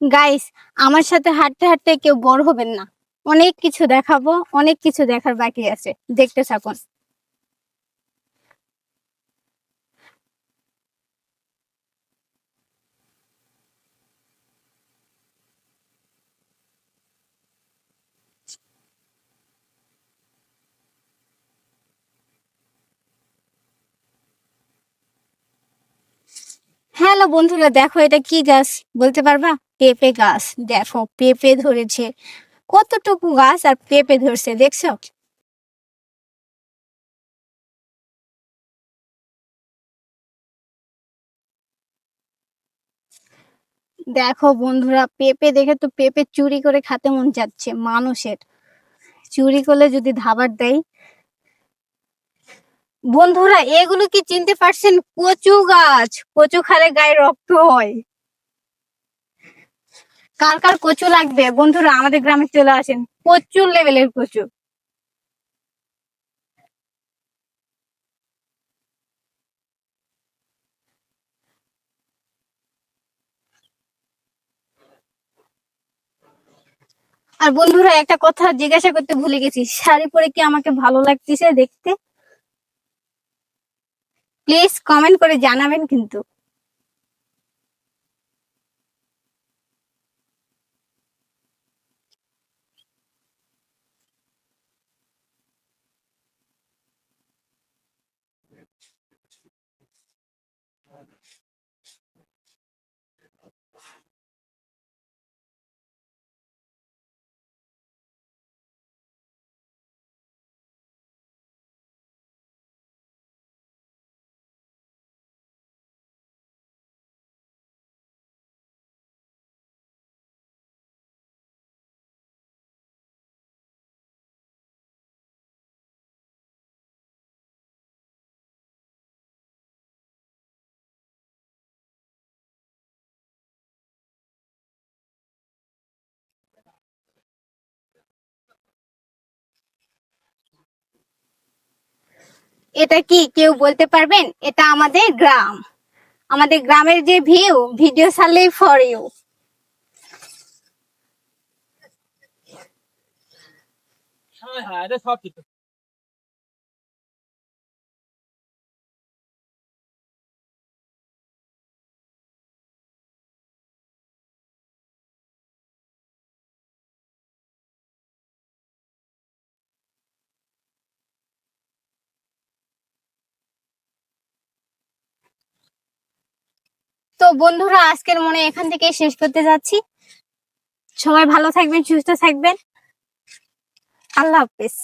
Guys আমার সাথে হাঁটতে হাঁটতে কেউ বড় হবেন না। অনেক কিছু দেখাবো, অনেক কিছু দেখার বাকি আছে। দেখতে থাকুন। হ্যালো বন্ধুরা, দেখো এটা কি গাছ? বলতে পারবা? পেঁপে গাছ। দেখো, পেঁপে ধরেছে। কতটুকু গাছ আর পেঁপে ধরছে, দেখছ? দেখো বন্ধুরা, পেঁপে দেখে তো পেঁপে চুরি করে খাতে মন যাচ্ছে, মানুষের। চুরি করলে যদি ধাবার দেয় বন্ধুরা, এগুলো কি চিনতে পারছেন? কচু গাছ। কচু খালে গায়ে রক্ত হয়। কার কার কচু লাগবে? বন্ধুরা, আমাদের গ্রামে চলে আসেন। প্রচুর লেভেলের কচু। আর বন্ধুরা, একটা কথা জিজ্ঞাসা করতে ভুলে গেছি। শাড়ি পরে কি আমাকে ভালো লাগতেছে দেখতে? প্লিজ কমেন্ট করে জানাবেন কিন্তু। এটা কি কেউ বলতে পারবেন? এটা আমাদের গ্রাম। আমাদের গ্রামের যে ভিউ ভিডিও সালে ফর ইউ হ্যাঁ হ্যাঁ এটা সব কিছু। বন্ধুরা, আজকের মনে এখান থেকে শেষ করতে যাচ্ছি। সবাই ভালো থাকবেন, সুস্থ থাকবেন। আল্লাহ হাফেজ।